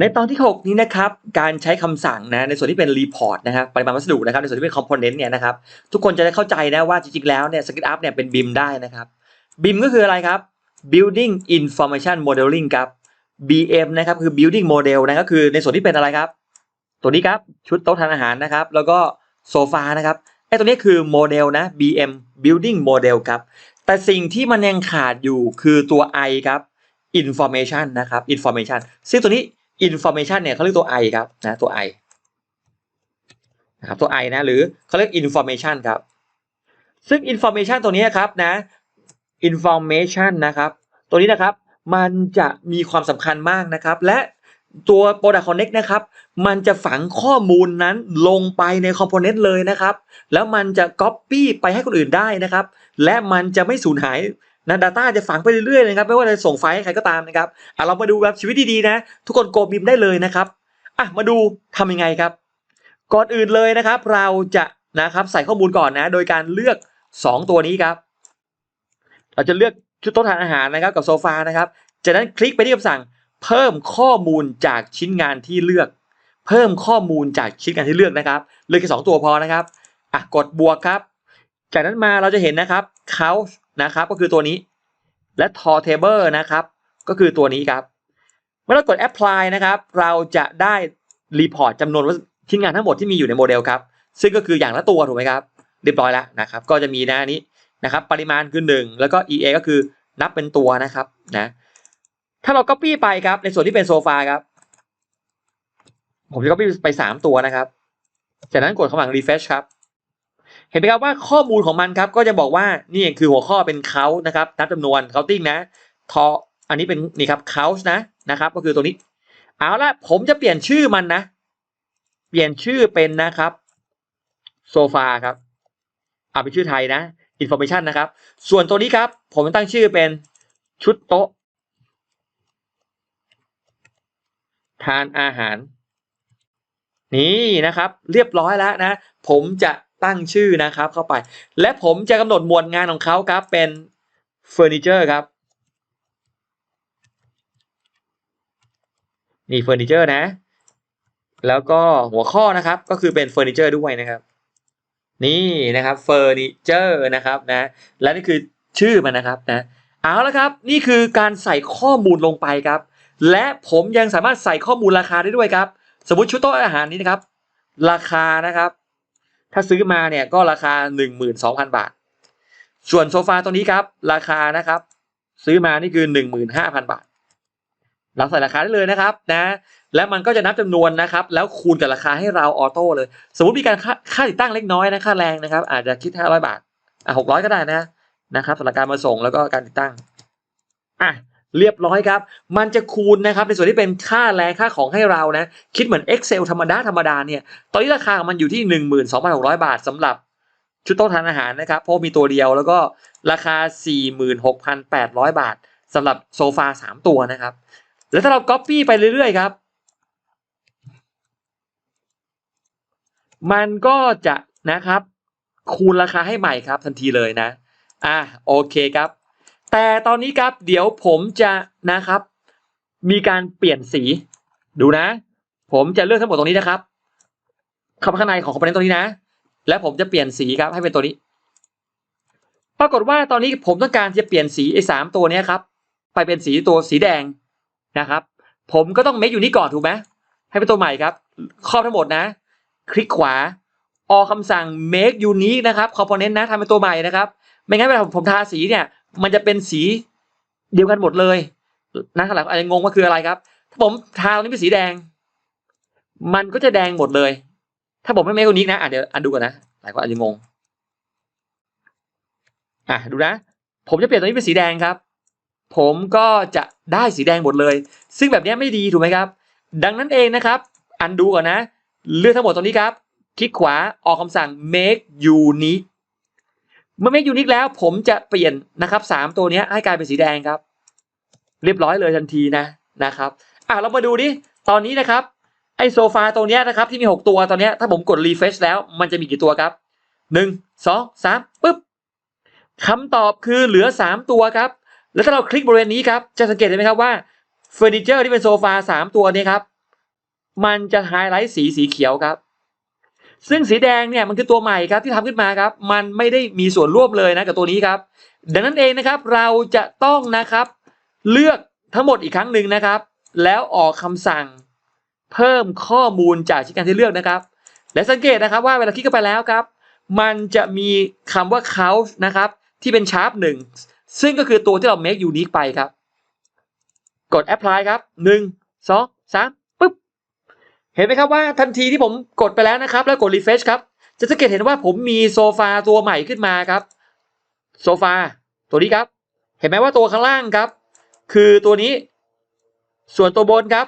ในตอนที่ 6 นี้นะครับการใช้คำสั่งนะในส่วนที่เป็น report นะครับปริมาณวัสดุนะครับในส่วนที่เป็น component เนี่ยนะครับทุกคนจะได้เข้าใจนะว่าจริงๆแล้วเนี่ย SketchUp เนี่ยเป็น BIM ได้นะครับ BIM ก็คืออะไรครับ Building Information Modeling ครับ BM นะครับคือ Building Model นะก็คือในส่วนที่เป็นอะไรครับ ตัวนี้ครับชุดโต๊ะทานอาหารนะครับแล้วก็โซฟานะครับไอ้ตัวนี้คือโมเดลนะ BM Building Model ครับแต่สิ่งที่มันยังขาดอยู่คือตัว I ครับ Information นะครับ Information ซึ่งตัวนี้ Information เนี่ยเขาเรียกตัว I ครับนะตัว I นะครับตัว I นะหรือเขาเรียก Information ครับ ซึ่ง Information ตัวนี้ครับนะ Information นะครับ ตัวนี้นะครับมันจะมีความสำคัญมากนะครับ และตัว Product Connect นะครับ มันจะฝังข้อมูลนั้นลงไปใน Component เลยนะครับ แล้วมันจะ Copy ไปให้คนอื่นได้นะครับ และมันจะไม่สูญหาย นะ Data จะฝังไปเรื่อยๆนะครับไม่ว่าจะส่งไฟล์ให้ใครก็ตามนะครับอะเรามาดูแบบชีวิตดีๆนะ ทุกคนโกบิมได้เลยนะครับอะมาดูทำยังไงครับ ก่อนอื่นเลยนะครับ เราจะนะครับใส่ข้อมูลก่อนนะ โดยการเลือก 2 ตัวนี้ครับ เราจะเลือกชุดโต๊ะทานอาหารนะครับกับโซฟานะครับ จากนั้นคลิกไปที่คำสั่ง เพิ่มข้อมูลจากชิ้นงานที่เลือก เพิ่มข้อมูลจากชิ้นงานที่เลือกนะครับเลือกแค่สองตัวพอนะครับอะกดบวกครับ จากนั้นมาเราจะเห็นนะครับ count นะครับก็คือตัวนี้ และ t o table นะครับ ก็คือตัวนี้ครับ เมื่อเรากด apply นะครับ เราจะได้ report จำนวนว่าชิ้นงานทั้งหมดที่มีอยู่ในโมเดลครับ ซึ่งก็คืออย่างละตัวถูกไหมครับ เรียบร้อยแล้วนะครับ ก็จะมีหน้านี้นะครับ ปริมาณคือ 1 แล้วก็ EA ก็คือนับเป็นตัวนะครับนะถ้าเรา copy ไปครับ ในส่วนที่เป็นโซฟาครับ ผมจะ copy ไป 3 ตัวนะครับ จากนั้นกดคำสั่ง refresh ครับ เห็นไหมครับว่าข้อมูลของมันครับก็จะบอกว่านี่คือหัวข้อเป็น count นะครับนับจำนวน counting นะทออันนี้เป็นนี่ครับ count นะนะครับ ก็คือตัวนี้เอาละผมจะเปลี่ยนชื่อมันนะ เปลี่ยนชื่อเป็นนะครับโซฟาครับเอาเป็นชื่อไทยนะ information นะครับ ส่วนตัวนี้ครับ ผมตั้งชื่อเป็นชุดโต๊ะ ทานอาหาร นี่นะครับ เรียบร้อยแล้วนะ ผมจะตั้งชื่อนะครับเข้าไป และผมจะกำหนดหมวดงานของเขาครับเป็นเฟอร์นิเจอร์ครับนี่เฟอร์นิเจอร์นะ แล้วก็หัวข้อนะครับก็คือเป็นเฟอร์นิเจอร์ด้วยนะครับ นี่นะครับเฟอร์นิเจอร์นะครับนะ และนี่คือชื่อมันนะครับนะเอาละครับ นี่คือการใส่ข้อมูลลงไปครับ และผมยังสามารถใส่ข้อมูลราคาได้ด้วยครับ สมมติชุดโต๊ะอาหารนี้นะครับ ราคานะครับ ถ้าซื้อมาเนี่ยก็ราคา 12,000 บาท ส่วนโซฟาตัวนี้ครับราคานะครับ ซื้อมานี่คือ 15,000 บาท เราใส่ราคาได้เลยนะครับนะแล้วมันก็จะนับจำนวนนะครับ แล้วคูณกับราคาให้เราออโต้เลย สมมติมีการค่าค่าติดตั้งเล็กน้อยนะค่าแรงนะครับ อาจจะคิด 500 บาทอะ600 ก็ได้นะนะครับสำหรับการมาส่งแล้วก็การติดตั้งอะ เรียบร้อยครับ มันจะคูณนะครับในส่วนที่เป็นค่าแรงค่าของให้เรานะ คิดเหมือน Excel ธรรมดาธรรมดาเนี่ย ตอนนี้ราคามันอยู่ที่ 12,600 บาทสำหรับชุดโต๊ะทานอาหารนะครับ เพราะมีตัวเดียวแล้วก็ราคา 46,800 บาทสำหรับโซฟา 3 ตัวนะครับ แล้วถ้าเรา Copy ไปเรื่อยๆครับ มันก็จะนะครับ คูณราคาให้ใหม่ครับทันทีเลยนะ อะโอเคครับ แต่ตอนนี้ครับเดี๋ยวผมจะนะครับ มีการเปลี่ยนสี ดูนะ ผมจะเลือกทั้งหมดตรงนี้นะครับเข้าไปข้างในของคอมโพเนนต์ตรงนี้นะ และผมจะเปลี่ยนสีครับให้เป็นตัวนี้ ปรากฏว่าตอนนี้ผมต้องการจะเปลี่ยนสีไอ้สามตัวนี้ครับ ไปเป็นสีตัวสีแดงนะครับ ผมก็ต้องเมคอยู่นี่ก่อนถูกไหมให้เป็นตัวใหม่ครับ ครอบทั้งหมดนะ คลิกขวา ออกคำสั่ง make unique นะครับ component นะทำเป็นตัวใหม่นะครับ ไม่งั้นเวลาผมทาสีเนี่ย มันจะเป็นสีเดียวกันหมดเลยนะหลายคนอาจจะงงว่าคืออะไรครับ ถ้าผมทาตรงนี้เป็นสีแดง มันก็จะแดงหมดเลย ถ้าผมไม่ make unit นะอะเดี๋ยวอันดูก่อนนะหลายคนอาจจะงงอะดูนะ ผมจะเปลี่ยนตัวนี้เป็นสีแดงครับ ผมก็จะได้สีแดงหมดเลย ซึ่งแบบนี้ไม่ดีถูกไหมครับ ดังนั้นเองนะครับ อันดูก่อนนะ เลือกทั้งหมดตรงนี้ครับ คลิกขวาออกคำสั่ง make unique เมื่อ make unique แล้วผมจะเปลี่ยนนะครับสามตัวนี้ให้กลายเป็นสีแดงครับ เรียบร้อยเลยทันทีนะนะครับอะเรามาดูดิตอนนี้นะครับไอโซฟาตัวนี้นะครับที่มี 6 ตัวตอนนี้ถ้าผมกด refresh แล้วมันจะมีกี่ตัวครับ 1 2 3ปึ๊บคำตอบคือเหลือ 3 ตัวครับ แล้วถ้าเราคลิกบริเวณนี้ครับ จะสังเกตเห็นไหมครับว่าเฟอร์นิเจอร์ที่เป็นโซฟา 3 ตัวนี้ครับ มันจะไฮไลท์สีสีเขียวครับ ซึ่งสีแดงเนี่ยมันคือตัวใหม่ครับที่ทำขึ้นมาครับ มันไม่ได้มีส่วนร่วมเลยนะกับตัวนี้ครับ ดังนั้นเองนะครับเราจะต้องนะครับเลือกทั้งหมดอีกครั้งหนึ่งนะครับ แล้วออกคำสั่งเพิ่มข้อมูลจากชิ้นการที่เลือกนะครับ และสังเกตนะครับว่าเวลาคลิกเข้าไปแล้วครับ มันจะมีคำว่า count นะครับที่เป็น sharp หนึ่งซึ่งก็คือตัวที่เรา make unique ไปครับ กด apply ครับหนึ่งสองสาม เห็นไหมครับว่าทันทีที่ผมกดไปแล้วนะครับ แล้วกด refresh ครับ จะสังเกตเห็นว่าผมมีโซฟาตัวใหม่ขึ้นมาครับ โซฟาตัวนี้ครับ เห็นไหมว่าตัวข้างล่างครับ คือตัวนี้ ส่วนตัวบนครับ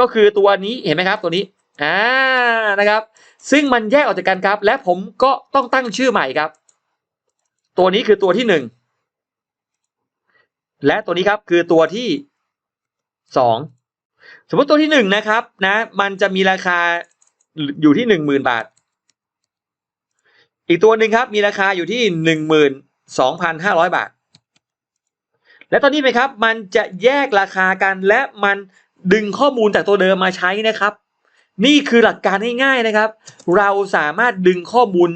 ก็คือตัวนี้เห็นไหมครับ ตัวนี้อ่านะครับ ซึ่งมันแยกออกจากกันครับ และผมก็ต้องตั้งชื่อใหม่ครับ ตัวนี้คือตัวที่หนึ่งและตัวนี้ครับคือตัวที่สอง สมมติตัวที่หนึ่งนะครับนะ มันจะมีราคาอยู่ที่หนึ่งหมื่นบาท อีกตัวหนึ่งครับ มีราคาอยู่ที่หนึ่งหมื่นสองพันห้าร้อยบาท และตอนนี้ไหมครับ มันจะแยกราคากันและมันดึงข้อมูลจากตัวเดิมมาใช้นะครับ นี่คือหลักการง่ายๆนะครับ เราสามารถดึงข้อมูล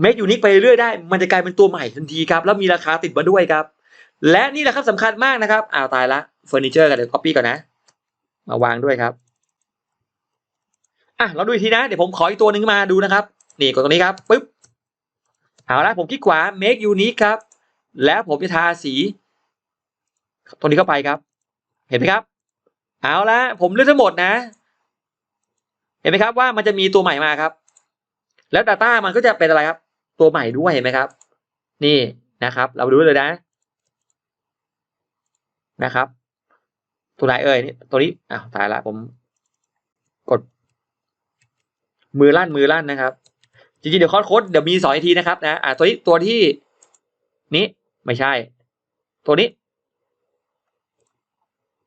เมคยูนิคไปเรื่อยได้ มันจะกลายเป็นตัวใหม่ทันทีครับ แล้วมีราคาติดมาด้วยครับ และนี่แหละครับสำคัญมากนะครับอ้าวตายละเฟอร์นิเจอร์กันเดี๋ยว copy ก่อนนะ มาวางด้วยครับอะเราดูอีกทีนะ เดี๋ยวผมขออีกตัวหนึ่งมาดูนะครับ นี่กดตรงนี้ครับปึ๊บเอาละผมคลิกขวา make unique ครับ แล้วผมจะทาสีตรงนี้เข้าไปครับ เห็นไหมครับ เอาละผมเลือกทั้งหมดนะ เห็นไหมครับว่ามันจะมีตัวใหม่มาครับ แล้ว Data มันก็จะเป็นอะไรครับ ตัวใหม่ด้วยเห็นไหมครับ นี่นะครับ เราดูเลยนะนะครับ ตัวไหนเอ่ยนี่ตัวนี้อ้าวตายละผม กด มือลั่นมือลั่นนะครับ จริงๆ เดี๋ยวคอร์สโค้ดเดี๋ยวมีสอนอีกทีนะครับนะอ่าตัวนี้ตัวที่นี้ไม่ใช่ ตัวนี้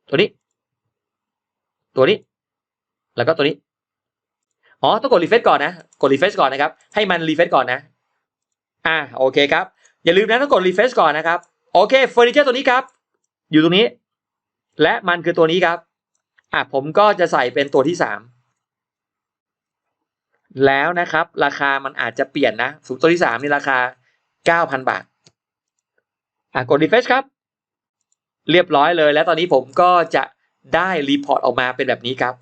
ตัวนี้ ตัวนี้ แล้วก็ตัวนี้อ๋อต้องกดรีเฟซก่อนนะกดรีเฟซก่อนนะครับ ให้มันรีเฟซก่อนนะ อ่าโอเคครับ อย่าลืมนะต้องกดรีเฟซก่อนนะครับ โอเคเฟอร์นิเจอร์ตัวนี้ครับ อยู่ตรงนี้ และมันคือตัวนี้ครับอะผมก็จะใส่เป็นตัวที่สามแล้วนะครับ ราคามันอาจจะเปลี่ยนนะสูงตัวที่สามนี่ราคาเก้าพันบาทอะกดรีเฟซครับ เรียบร้อยเลย แล้วตอนนี้ผมก็จะได้รีพอร์ตออกมาเป็นแบบนี้ครับ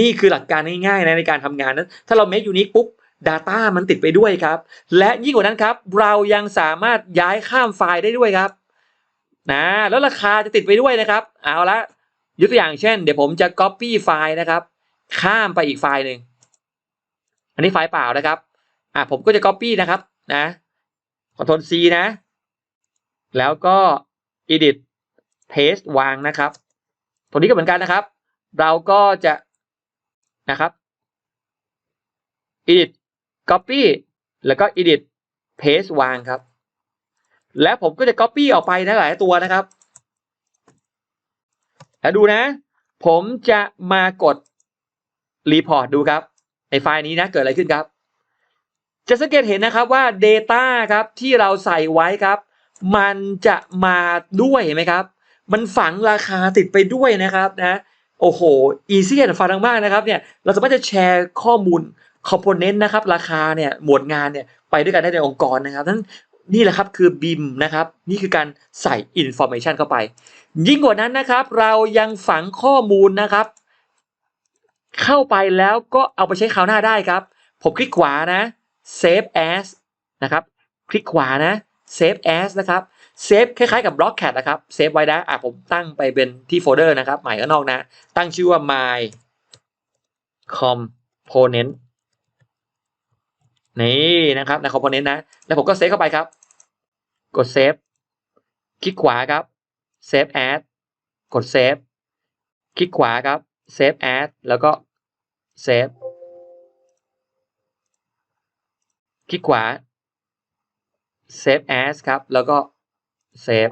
นี่คือหลักการง่ายๆนะในการทำงานนั้น ถ้าเรา make unique ปุ๊บ Data มันติดไปด้วยครับ และยิ่งกว่านั้นครับ เรายังสามารถย้ายข้ามไฟล์ได้ด้วยครับ นะแล้วราคาจะติดไปด้วยนะครับ เอาละยกตัวอย่างเช่น เดี๋ยวผมจะ copy ไฟล์นะครับ ข้ามไปอีกไฟล์หนึ่งอันนี้ไฟล์เปล่านะครับอะผมก็จะ copy นะครับนะ Ctrl C นะ แล้วก็ edit paste วางนะครับตัวนี้ก็เหมือนกันนะครับ เราก็จะนะครับ edit copy แล้วก็ edit paste วางครับ แล้วผมก็จะ copy ออกไปนะหลายตัวนะครับแล้วดูนะ ผมจะมากด report ดูครับ ในไฟล์นี้นะเกิดอะไรขึ้นครับ จะสังเกตเห็นนะครับว่า Data ครับที่เราใส่ไว้ครับ มันจะมาด้วยเห็นไหมครับ มันฝังราคาติดไปด้วยนะครับนะโอ้โหอีซี่ฟังมากนะครับเนี่ยเราสามารถจะแชร์ข้อมูลคอมโพเนนต์นะครับ ราคาเนี่ยหมวดงานเนี่ยไปด้วยกันได้ในองค์กรนะครับนั้น นี่แหละครับคือ BIM นะครับ นี่คือการใส่ Information เข้าไป ยิ่งกว่านั้นนะครับ เรายังฝังข้อมูลนะครับ เข้าไปแล้วก็เอาไปใช้คราวหน้าได้ครับ ผมคลิกขวานะ Save as นะครับ คลิกขวานะ Save as นะครับเซฟคล้ายๆกับบล็อกแคดนะครับเซฟไว้นะอะผมตั้งไปเป็นที่โฟลเดอร์นะครับ ใหมายข้างนอกนะ ตั้งชื่อว่า my component นี่นะครับใน component นะ แล้วผมก็เซฟเข้าไปครับ กดเซฟคลิกขวาครับ save as กดเซฟคลิกขวาครับ save as แล้วก็เซฟคลิกขวา save as ครับ แล้วก็เซฟ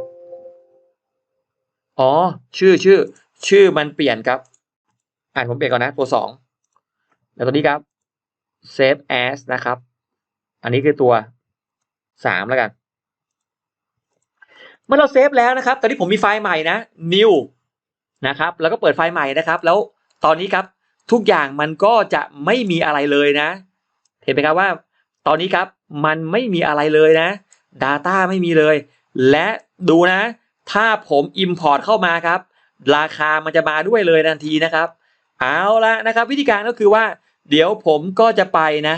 อ๋อ ชื่อชื่อ ชื่อมันเปลี่ยนครับ อ่านผมเปลี่ยนก่อนนะ ตัวสองแล้วตัวนี้ครับ save as นะครับ อันนี้คือตัวสามแล้วกัน เมื่อเราเซฟแล้วนะครับ ตอนนี้ผมมีไฟล์ใหม่นะ new นะครับ แล้วก็เปิดไฟล์ใหม่นะครับ แล้วตอนนี้ครับทุกอย่างมันก็จะไม่มีอะไรเลยนะ เห็นไหมครับว่า ตอนนี้ครับมันไม่มีอะไรเลยนะ Data ไม่มีเลย และดูนะ ถ้าผม Import เข้ามาครับ ราคามันจะมาด้วยเลยทันทีนะครับ เอาละนะครับ วิธีการก็คือว่า เดี๋ยวผมก็จะไปนะ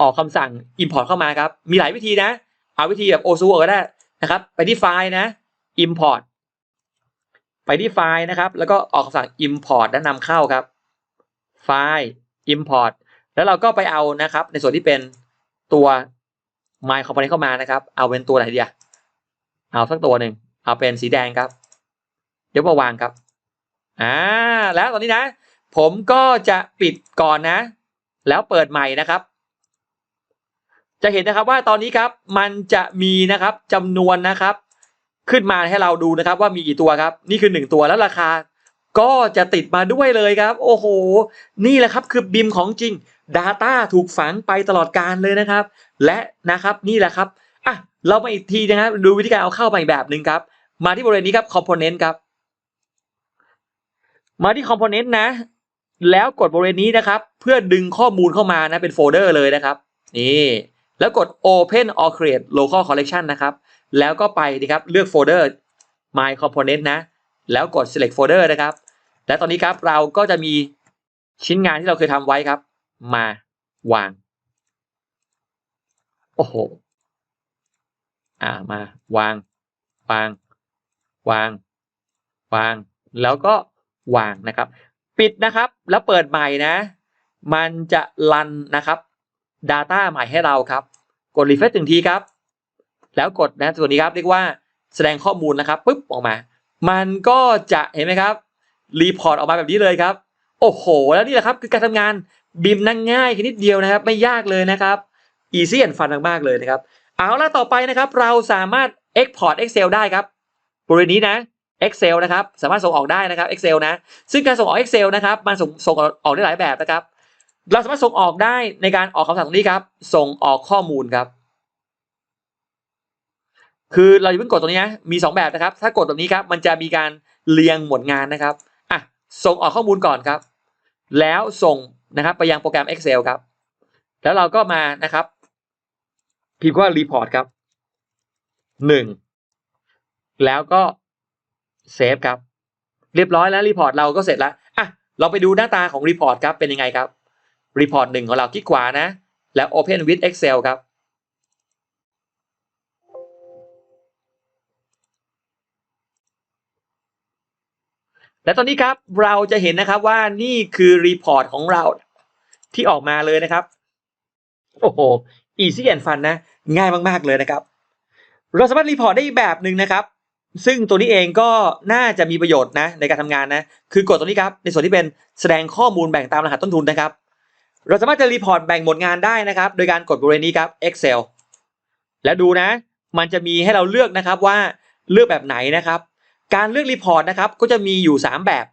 ออกคำสั่ง Import เข้ามาครับ มีหลายวิธีนะ เอาวิธีแบบ o s u ก็ได้ นะครับ ไปที่ไฟล์นะ Import ไปที่ไฟล์นะครับ แล้วก็ออกคำสั่ง Import และนำเข้าครับ ไฟล์ Import แล้วเราก็ไปเอานะครับ ในส่วนที่เป็นตัว My Component เข้ามานะครับ เอาเป็นตัวไหนดีอะเอาสักตัวหนึ่ง เอาเป็นสีแดงครับ เดี๋ยวมาวางครับ อ่า แล้วตอนนี้นะ ผมก็จะปิดก่อนนะ แล้วเปิดใหม่นะครับ จะเห็นนะครับว่าตอนนี้ครับมันจะมีนะครับจำนวนนะครับ ขึ้นมาให้เราดูนะครับ ว่ามีกี่ตัวครับ นี่คือหนึ่งตัวแล้วราคา ก็จะติดมาด้วยเลยครับ โอ้โห นี่แหละครับคือบิมของจริง Data ถูกฝังไปตลอดการเลยนะครับ และนะครับนี่แหละครับอะเรามาอีกทีนะครับดูวิธีการเอาเข้ามาอีกแบบหนึ่งครับ มาที่บริเวณนี้ครับ Component ครับ มาที่ Component นะ แล้วกดบริเวณนี้นะครับ เพื่อดึงข้อมูลเข้ามานะเป็นโฟลเดอร์เลยนะครับนี่ แล้วกด Open or Create Local Collection นะครับ แล้วก็ไปดีครับเลือกโฟลเดอร์ My Component นะ แล้วกด Select Folder นะครับ และตอนนี้ครับเราก็จะมีชิ้นงานที่เราเคยทำไว้ครับ มาวาง โอ้โห อ่า มาวาง วาง วาง วาง แล้วก็วางนะครับ ปิดนะครับ แล้วเปิดใหม่นะ มันจะรันนะครับ Data ใหม่ให้เราครับ กด refresh หนึ่งทีครับ แล้วกดนะส่วนนี้ครับเรียกว่าแสดงข้อมูลนะครับปุ๊บออกมา มันก็จะเห็นไหมครับรีพอร์ตออกมาแบบนี้เลยครับ โอ้โห แล้วนี่แหละครับคือการทำงานบิมนั่งง่ายแค่นิดเดียวนะครับ ไม่ยากเลยนะครับ easy and fun มากๆเลยนะครับ เอาละต่อไปนะครับ เราสามารถ export Excel ได้ครับบริเวณนี้นะ Excel นะครับ สามารถส่งออกได้นะครับ Excel นะ ซึ่งการส่งออก Excel นะครับ มันส่งส่งออกได้หลายแบบนะครับ เราสามารถส่งออกได้ในการออกคำสั่งตรงนี้ครับ ส่งออกข้อมูลครับ คือเราอย่าเพิ่งกดตรงนี้นะมี 2 แบบนะครับ ถ้ากดแบบนี้ครับ มันจะมีการเรียงหมวดงานนะครับอะส่งออกข้อมูลก่อนครับ แล้วส่งนะครับไปยังโปรแกรม Excel ครับ แล้วเราก็มานะครับ พิมพ์ว่า report ครับหนึ่งแล้วก็เซฟครับ เรียบร้อยแล้วรีพอร์ตเราก็เสร็จแล้วอะเราไปดูหน้าตาของรีพอร์ตครับเป็นยังไงครับ รีพอร์ตหนึ่งของเราคลิกขวานะ แล้ว Open with Excel ครับ และตอนนี้ครับเราจะเห็นนะครับว่านี่คือรีพอร์ตของเราที่ออกมาเลยนะครับ โอ้โห easy and fun นะ ง่ายมาก ๆ เลยนะครับ เราสามารถรีพอร์ตได้อีกแบบหนึ่งนะครับ ซึ่งตัวนี้เองก็น่าจะมีประโยชน์นะในการทำงานนะ คือกดตัวนี้ครับ ในส่วนที่เป็นแสดงข้อมูลแบ่งตามรหัสต้นทุนนะครับ เราสามารถจะรีพอร์ตแบ่งหมดงานได้นะครับ โดยการกดบริเวณนี้ครับ Excel แล้วดูนะ มันจะมีให้เราเลือกนะครับว่าเลือกแบบไหนนะครับ การเลือกรีพอร์ตนะครับก็จะมีอยู่ 3 แบบ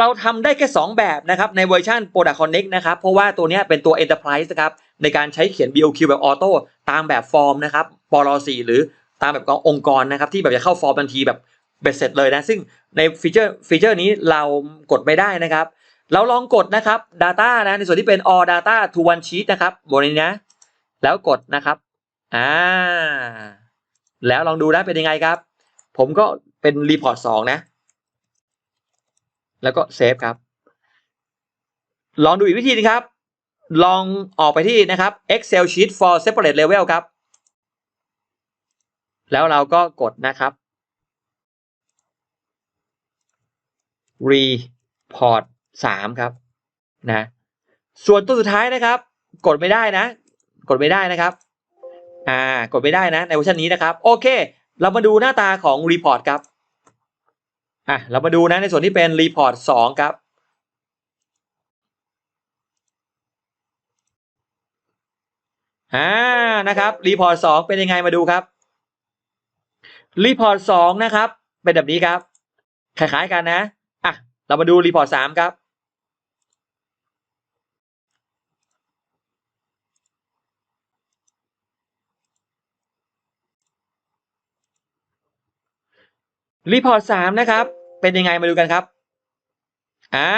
เราทำได้แค่ 2 แบบนะครับในเวอร์ชัน Product Connect นะครับ เพราะว่าตัวนี้เป็นตัว Enterprise นะครับในการใช้เขียน BOQ แบบออโต้ตามแบบฟอร์มนะครับปร4หรือตามแบบขององค์กรนะครับที่แบบจะเข้าฟอร์มทันทีแบบเบ็ดเสร็จเลยนะ ซึ่งในฟีเจอร์ฟีเจอร์นี้เรากดไม่ได้นะครับ เราลองกดนะครับ Data นะในส่วนที่เป็น All Data to One Sheet นะครับบนนี้นะ แล้วกดนะครับอ่าแล้วลองดูนะเป็นยังไงครับ ผมก็เป็นรีพอร์ตสองนะ แล้วก็เซฟครับ ลองดูอีกวิธีนึงครับ ลองออกไปที่นะครับ Excel sheet for separate level ครับ แล้วเราก็กดนะครับ report 3ครับนะส่วนตัวสุดท้ายนะครับ กดไม่ได้นะ กดไม่ได้นะครับอ่ากดไม่ได้นะในเวอร์ชันนี้นะครับ โอเค เรามาดูหน้าตาของ report ครับอะเรามาดูนะในส่วนที่เป็น report 2ครับอ่านะครับ report 2เป็นยังไงมาดูครับ report 2นะครับ เป็นแบบนี้ครับคล้ายๆกันนะอะเรามาดู report 3ครับ รีพอร์ตสามนะครับ เป็นยังไงมาดูกันครับอ่า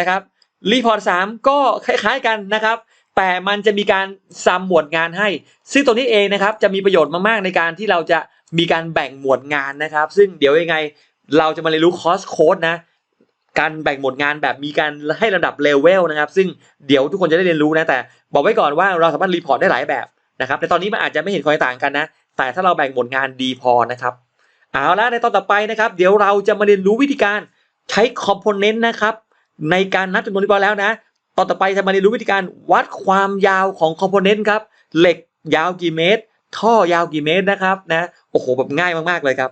นะครับรีพอร์ตสามก็คล้าย ๆกันนะครับ แต่มันจะมีการซ้ำหมวดงานให้ ซึ่งตรงนี้เองนะครับจะมีประโยชน์มากๆในการที่เราจะมีการแบ่งหมวดงานนะครับ ซึ่งเดี๋ยวยังไงเราจะมาเรียนรู้คอสโค้ดนะการแบ่งหมวดงานแบบมีการให้ระดับเลเวลนะครับ ซึ่งเดี๋ยวทุกคนจะได้เรียนรู้นะแต่ บอกไว้ก่อนว่าเราสามารถรีพอร์ตได้หลายแบบนะครับแต่ตอนนี้มันอาจจะไม่เห็นความแตกต่างกันนะ แต่ถ้าเราแบ่งหมวดงานดีพอนะครับ เอาละในตอนต่อไปนะครับ เดี๋ยวเราจะมาเรียนรู้วิธีการใช้คอมโพเนนต์นะครับ ในการนับจำนวนเรียบร้อยแล้วนะตอนต่อไปจะมาเรียนรู้วิธีการวัดความยาวของคอมโพเนนต์ครับ เหล็กยาวกี่เมตร ท่อยาวกี่เมตรนะครับนะโอ้โหแบบง่ายมากๆเลยครับ